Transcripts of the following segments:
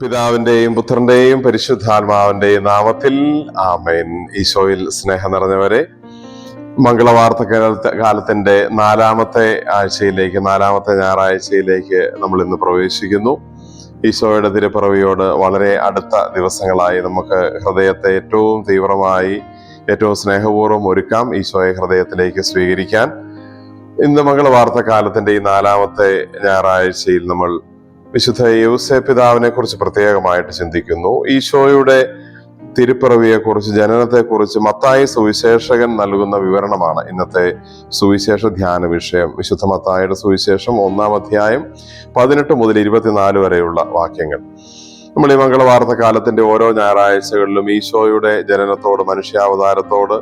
പിതാവിന്റെയും പുത്രന്റെയും പരിശുദ്ധാത്മാവിന്റെയും നാമത്തിൽ ആമേൻ. ഈശോയിൽ സ്നേഹം നിറഞ്ഞവരെ മംഗളവാർത്ത കാലത്ത് കാലത്തിന്റെ നാലാമത്തെ ആഴ്ചയിലേക്ക് നാലാമത്തെ ഞായറാഴ്ചയിലേക്ക് നമ്മൾ ഇന്ന് പ്രവേശിക്കുന്നു. ഈശോയുടെ തിരുപ്പിറവിയോട് വളരെ അടുത്ത ദിവസങ്ങളായി നമുക്ക് ഹൃദയത്തെ ഏറ്റവും തീവ്രമായി ഏറ്റവും സ്നേഹപൂർവം ഒരുക്കാം ഈശോയെ ഹൃദയത്തിലേക്ക് സ്വീകരിക്കാൻ. ഇന്ന് മംഗളവാർത്ത കാലത്തിന്റെ ഈ നാലാമത്തെ ഞായറാഴ്ചയിൽ നമ്മൾ വിശുദ്ധ യൗസേ പിതാവിനെ കുറിച്ച് പ്രത്യേകമായിട്ട് ചിന്തിക്കുന്നു. ഈശോയുടെ തിരുപ്പിറവിയെ കുറിച്ച് ജനനത്തെ കുറിച്ച് മത്തായി സുവിശേഷകൻ നൽകുന്ന വിവരണമാണ് ഇന്നത്തെ സുവിശേഷ ധ്യാന വിഷയം. വിശുദ്ധ മത്തായിയുടെ സുവിശേഷം ഒന്നാം അധ്യായം പതിനെട്ട് മുതൽ ഇരുപത്തിനാല് വരെയുള്ള വാക്യങ്ങൾ. നമ്മൾ ഈ മംഗളവാർത്ത കാലത്തിന്റെ ഓരോ ഞായറാഴ്ചകളിലും ഈശോയുടെ ജനനത്തോട് മനുഷ്യാവതാരത്തോട്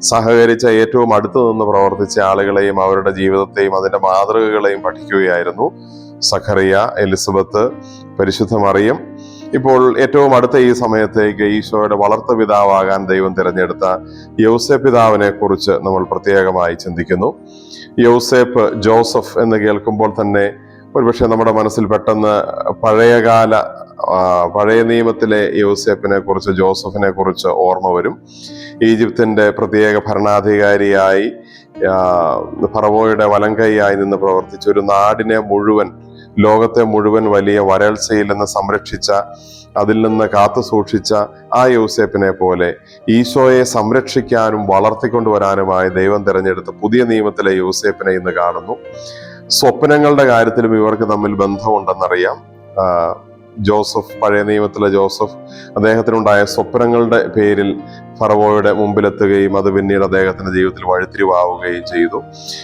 സഹകരിച്ച ഏറ്റവും അടുത്തു നിന്ന് പ്രവർത്തിച്ച ആളുകളെയും അവരുടെ ജീവിതത്തെയും അതിന്റെ മാതൃകകളെയും പഠിക്കുകയായിരുന്നു. സഖറിയ എലിസബത്ത് പരിശുദ്ധ മറിയം. ഇപ്പോൾ ഏറ്റവും അടുത്ത ഈ സമയത്തേക്ക് ഈശോയുടെ വളർത്ത പിതാവാകാൻ ദൈവം തിരഞ്ഞെടുത്ത യൗസേപ്പ് പിതാവിനെ കുറിച്ച് നമ്മൾ പ്രത്യേകമായി ചിന്തിക്കുന്നു. യൗസേപ്പ് ജോസഫ് എന്ന് കേൾക്കുമ്പോൾ തന്നെ ഒരുപക്ഷെ നമ്മുടെ മനസ്സിൽ പെട്ടെന്ന് പഴയകാല പഴയ നിയമത്തിലെ യൗസേപ്പിനെ കുറിച്ച് ജോസഫിനെ കുറിച്ച് ഓർമ്മ വരും. ഈജിപ്തിന്റെ പ്രത്യേക ഭരണാധികാരിയായി ഫറവോയുടെ വലങ്കൈയായി നിന്ന് പ്രവർത്തിച്ച ഒരു നാടിനെ മുഴുവൻ ലോകത്തെ മുഴുവൻ വലിയ വരൾച്ചയിൽ നിന്ന് സംരക്ഷിച്ച അതിൽ നിന്ന് കാത്തു സൂക്ഷിച്ച ആ യൂസേപ്പിനെ പോലെ ഈശോയെ സംരക്ഷിക്കാനും വളർത്തിക്കൊണ്ടുവരാനുമായി ദൈവം തിരഞ്ഞെടുത്ത പുതിയ നിയമത്തിലെ യൂസേപ്പിനെ ഇന്ന് കാണുന്നു. സ്വപ്നങ്ങളുടെ കാര്യത്തിലും ഇവർക്ക് തമ്മിൽ ബന്ധമുണ്ടെന്നറിയാം. ജോസഫ് പഴയ നിയമത്തിലെ ജോസഫ് അദ്ദേഹത്തിനുണ്ടായ സ്വപ്നങ്ങളുടെ പേരിൽ ഫറവോയുടെ മുമ്പിലെത്തുകയും അത് പിന്നീട് അദ്ദേഹത്തിന്റെ ജീവിതത്തിൽ വഴിത്തിരിവാവുകയും ചെയ്തു.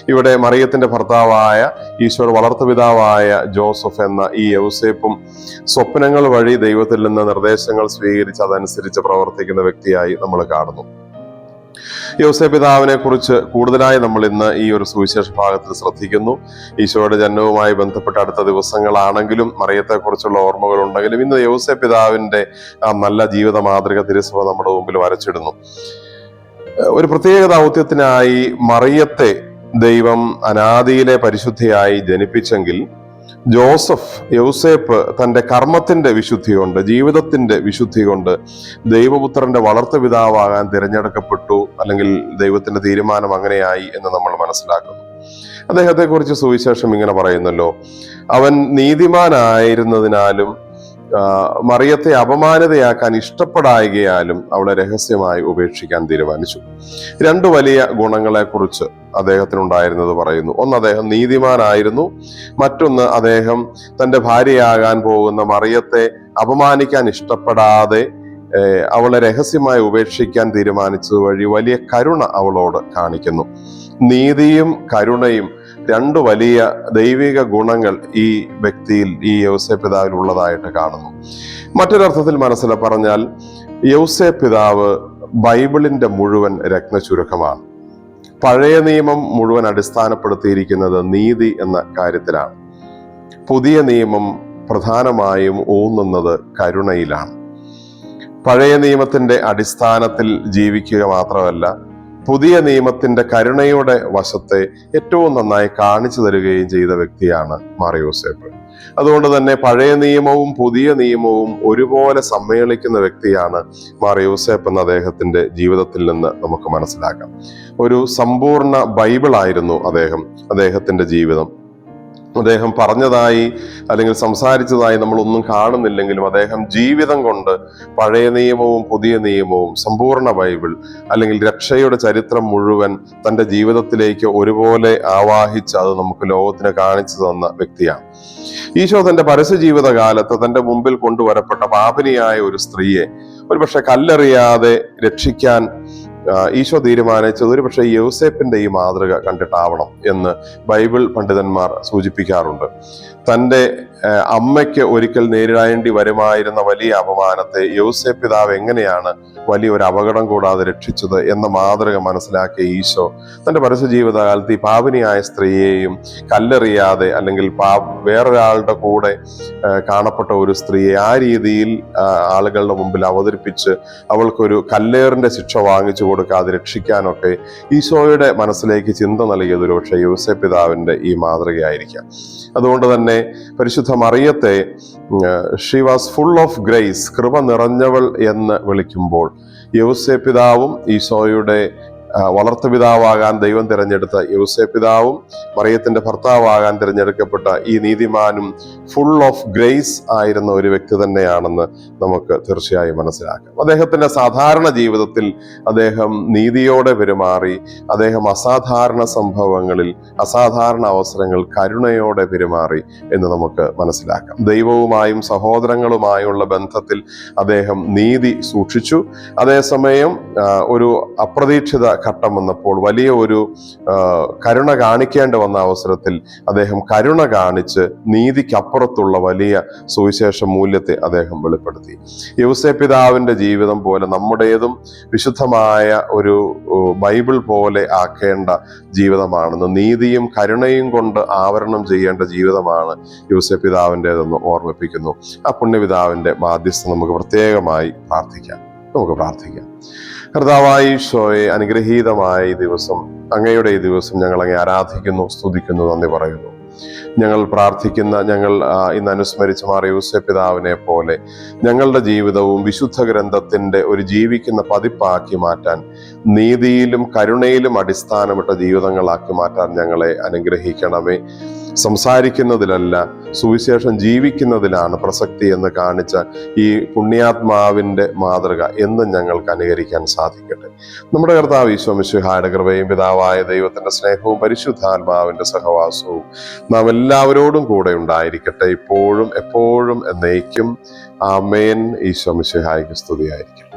ഇവിടെ മറിയത്തിന്റെ ഭർത്താവായ ഈശ്വർ വളർത്തുപിതാവായ ജോസഫ് എന്ന ഈ യൗസേപ്പും സ്വപ്നങ്ങൾ വഴി ദൈവത്തിൽ നിന്ന് നിർദ്ദേശങ്ങൾ സ്വീകരിച്ച് അതനുസരിച്ച് പ്രവർത്തിക്കുന്ന വ്യക്തിയായി നമ്മൾ കാണുന്നു. യോസേ പിതാവിനെ കുറിച്ച് കൂടുതലായി നമ്മൾ ഇന്ന് ഈ ഒരു സുവിശേഷ ഭാഗത്തിൽ ശ്രദ്ധിക്കുന്നു. ഈശോയുടെ ജന്മവുമായി ബന്ധപ്പെട്ട അടുത്ത ദിവസങ്ങളാണെങ്കിലും മറിയത്തെ കുറിച്ചുള്ള ഓർമ്മകൾ ഉണ്ടെങ്കിലും ഇന്ന് യോസേ പിതാവിന്റെ ആ നല്ല ജീവിത മാതൃക തിരുസഭ നമ്മുടെ മുമ്പിൽ വരച്ചിടുന്നു. ഒരു പ്രത്യേക ദൗത്യത്തിനായി മറിയത്തെ ദൈവം അനാദിയിലെ പരിശുദ്ധിയായി ജനിപ്പിച്ചെങ്കിൽ ജോസഫ് യൗസേപ്പ് തന്റെ കർമ്മത്തിന്റെ വിശുദ്ധി കൊണ്ട് ജീവിതത്തിന്റെ വിശുദ്ധി കൊണ്ട് ദൈവപുത്രന്റെ വളർത്തു പിതാവാകാൻ തിരഞ്ഞെടുക്കപ്പെട്ടു അല്ലെങ്കിൽ ദൈവത്തിന്റെ തീരുമാനം അങ്ങനെയായി എന്ന് നമ്മൾ മനസ്സിലാക്കുന്നു. അദ്ദേഹത്തെക്കുറിച്ച് സുവിശേഷം ഇങ്ങനെ പറയുന്നല്ലോ അവൻ നീതിമാനായിരുന്നതിനാലും മറിയത്തെ അപമാനതയാക്കാൻ ഇഷ്ടപ്പെടായികയാലും അവളെ രഹസ്യമായി ഉപേക്ഷിക്കാൻ തീരുമാനിച്ചു. രണ്ടു വലിയ ഗുണങ്ങളെക്കുറിച്ച് അദ്ദേഹത്തിനുണ്ടായിരുന്നത് പറയുന്നു. ഒന്ന് അദ്ദേഹം നീതിമാനായിരുന്നു. മറ്റൊന്ന് അദ്ദേഹം തന്റെ ഭാര്യയാകാൻ പോകുന്ന മറിയത്തെ അപമാനിക്കാൻ ഇഷ്ടപ്പെടാതെ അവളെ രഹസ്യമായി ഉപേക്ഷിക്കാൻ തീരുമാനിച്ചത് വഴി വലിയ കരുണ അവളോട് കാണിക്കുന്നു. നീതിയും കരുണയും രണ്ട് വലിയ ദൈവിക ഗുണങ്ങൾ ഈ വ്യക്തിയിൽ ഈ യൗസേ പിതാവിൽ ഉള്ളതായിട്ട് കാണുന്നു. മറ്റൊരർത്ഥത്തിൽ മനസ്സിൽ പറഞ്ഞാൽ യൗസേ പിതാവ് ബൈബിളിന്റെ മുഴുവൻ രത്നചുരുക്കമാണ് പഴയ നിയമം മുഴുവൻ അടിസ്ഥാനപ്പെടുത്തിയിരിക്കുന്നത് നീതി എന്ന കാര്യത്തിലാണ്. പുതിയ നിയമം പ്രധാനമായും ഊന്നുന്നത് കരുണയിലാണ്. പഴയ നിയമത്തിന്റെ അടിസ്ഥാനത്തിൽ ജീവിക്കുക മാത്രമല്ല പുതിയ നിയമത്തിന്റെ കരുണയുടെ വശത്തെ ഏറ്റവും നന്നായി കാണിച്ചു തരികയും ചെയ്ത വ്യക്തിയാണ് മാറിയോസേപ്പ്. അതുകൊണ്ട് തന്നെ പഴയ നിയമവും പുതിയ നിയമവും ഒരുപോലെ സമ്മേളിക്കുന്ന വ്യക്തിയാണ് മാറിയോസേപ്പ് എന്ന അദ്ദേഹത്തിന്റെ ജീവിതത്തിൽ നിന്ന് നമുക്ക് മനസ്സിലാക്കാം. ഒരു സമ്പൂർണ ബൈബിൾ ആയിരുന്നു അദ്ദേഹം അദ്ദേഹത്തിന്റെ ജീവിതം. അദ്ദേഹം പറഞ്ഞതായി അല്ലെങ്കിൽ സംസാരിച്ചതായി നമ്മളൊന്നും കാണുന്നില്ലെങ്കിലും അദ്ദേഹം ജീവിതം കൊണ്ട് പഴയ നിയമവും പുതിയ നിയമവും സമ്പൂർണ ബൈബിൾ അല്ലെങ്കിൽ രക്ഷയുടെ ചരിത്രം മുഴുവൻ തന്റെ ജീവിതത്തിലേക്ക് ഒരുപോലെ ആവാഹിച്ച് അത് നമുക്ക് ലോകത്തിന് കാണിച്ചു തന്ന വ്യക്തിയാണ്. ഈശോ തന്റെ പരസ്യ ജീവിതകാലത്ത് തന്റെ മുമ്പിൽ കൊണ്ടുവരപ്പെട്ട പാപിനിയായ ഒരു സ്ത്രീയെ ഒരുപക്ഷെ കല്ലെറിയാതെ രക്ഷിക്കാൻ ഈശോ തീരുമാനിച്ചത് ഒരു പക്ഷേ യൗസേപ്പിന്റെ ഈ മാതൃക കണ്ടിട്ടാവണം എന്ന് ബൈബിൾ പണ്ഡിതന്മാർ സൂചിപ്പിക്കാറുണ്ട്. തന്റെ ആ, അമ്മയ്ക്ക് ഒരിക്കൽ നേരിടേണ്ടി വരുമായിരുന്ന വലിയ അപമാനത്തെ യൗസേപ്പ് പിതാവ് എങ്ങനെയാണ് വലിയ ഒരു അപകടം കൂടാതെ രക്ഷിച്ചത് എന്ന മാതൃക മനസ്സിലാക്കിയ ഈശോ തന്റെ പരസ്യ ജീവിതകാലത്ത് ഈ പാപിനിയായ സ്ത്രീയെയും കല്ലെറിയാതെ അല്ലെങ്കിൽ പാ വേറൊരാളുടെ കൂടെ കാണപ്പെട്ട ഒരു സ്ത്രീയെ ആ രീതിയിൽ ആളുകളുടെ മുമ്പിൽ അവതരിപ്പിച്ച് അവൾക്കൊരു കല്ലേറിന്റെ ശിക്ഷ വാങ്ങിച്ചു കൊടുക്കാതെ രക്ഷിക്കാനൊക്കെ ഈശോയുടെ മനസ്സിലേക്ക് ചിന്ത നൽകിയത് ഒരുപക്ഷെ യോസെ പിതാവിന്റെ ഈ മാതൃകയായിരിക്കാം. അതുകൊണ്ട് തന്നെ പരിശുദ്ധ മറിയത്തെ she was full of grace കൃപ നിറഞ്ഞവൾ എന്ന് വിളിക്കുമ്പോൾ യൗസെ പിതാവും ഈശോയുടെ ആ, വളർത്തുപിതാവാകാൻ ദൈവം തിരഞ്ഞെടുത്ത യൗസേ പിതാവും മറിയത്തിന്റെ ഭർത്താവാകാൻ തിരഞ്ഞെടുക്കപ്പെട്ട ഈ നീതിമാനും ഫുൾ ഓഫ് ഗ്രേസ് ആയിരുന്ന ഒരു വ്യക്തി തന്നെയാണെന്ന് നമുക്ക് തീർച്ചയായും മനസ്സിലാക്കാം. അദ്ദേഹത്തിന്റെ സാധാരണ ജീവിതത്തിൽ അദ്ദേഹം നീതിയോടെ പെരുമാറി അദ്ദേഹം അസാധാരണ സംഭവങ്ങളിൽ അസാധാരണ അവസരങ്ങൾ കരുണയോടെ പെരുമാറി എന്ന് നമുക്ക് മനസ്സിലാക്കാം. ദൈവവുമായും സഹോദരങ്ങളുമായുള്ള ബന്ധത്തിൽ അദ്ദേഹം നീതി സൂക്ഷിച്ചു. അതേസമയം ഒരു അപ്രതീക്ഷിത ഘട്ടം വന്നപ്പോൾ വലിയ ഒരു കരുണ കാണിക്കേണ്ടി വന്ന അവസരത്തിൽ അദ്ദേഹം കരുണ കാണിച്ച് നീതിക്കപ്പുറത്തുള്ള വലിയ സുവിശേഷ മൂല്യത്തെ അദ്ദേഹം വെളിപ്പെടുത്തി. യൗസേ പിതാവിന്റെ ജീവിതം പോലെ നമ്മുടേതും വിശുദ്ധമായ ഒരു ബൈബിൾ പോലെ ആക്കേണ്ട ജീവിതമാണെന്ന് നീതിയും കരുണയും കൊണ്ട് ആവരണം ചെയ്യേണ്ട ജീവിതമാണ് യൂസെ പിതാവിന്റെതെന്ന് ഓർമ്മിപ്പിക്കുന്നു. ആ പുണ്യപിതാവിന്റെ മാധ്യസ്ഥം നമുക്ക് പ്രത്യേകമായി പ്രാർത്ഥിക്കാം. നമുക്ക് പ്രാർത്ഥിക്കാം. കർത്താവായി ഈശോയെ അനുഗ്രഹീതമായ ഈ ദിവസം അങ്ങയുടെ ഈ ദിവസം ഞങ്ങൾ അങ്ങേ ആരാധിക്കുന്നു സ്തുതിക്കുന്നു നന്ദി പറയുന്നു. ഞങ്ങൾ പ്രാർത്ഥിക്കുന്ന ഞങ്ങൾ ഇന്ന് അനുസ്മരിച്ച മാറി യൂസെ പിതാവിനെ പോലെ ഞങ്ങളുടെ ജീവിതവും വിശുദ്ധ ഗ്രന്ഥത്തിന്റെ ഒരു ജീവിക്കുന്ന പതിപ്പാക്കി മാറ്റാൻ നീതിയിലും കരുണയിലും അടിസ്ഥാനമിട്ട ജീവിതങ്ങളാക്കി മാറ്റാൻ ഞങ്ങളെ അനുഗ്രഹിക്കണമേ. സംസാരിക്കുന്നതിലല്ല സുവിശേഷം ജീവിക്കുന്നതിലാണ് പ്രസക്തി എന്ന് കാണിച്ച ഈ പുണ്യാത്മാവിന്റെ മാതൃക എന്നും ഞങ്ങൾക്ക് അനുകരിക്കാൻ സാധിക്കട്ടെ. നമ്മുടെ കർത്താവ് ഈശോമിശുഹായുടെ കൃപയും പിതാവായ ദൈവത്തിന്റെ സ്നേഹവും പരിശുദ്ധാത്മാവിന്റെ സഹവാസവും നാം എല്ലാവരോടും കൂടെ ഉണ്ടായിരിക്കട്ടെ. ഇപ്പോഴും എപ്പോഴും എന്നേക്കും. ആമേൻ. ഈശോമിശുഹായിക്ക് സ്തുതിയായിരിക്കും.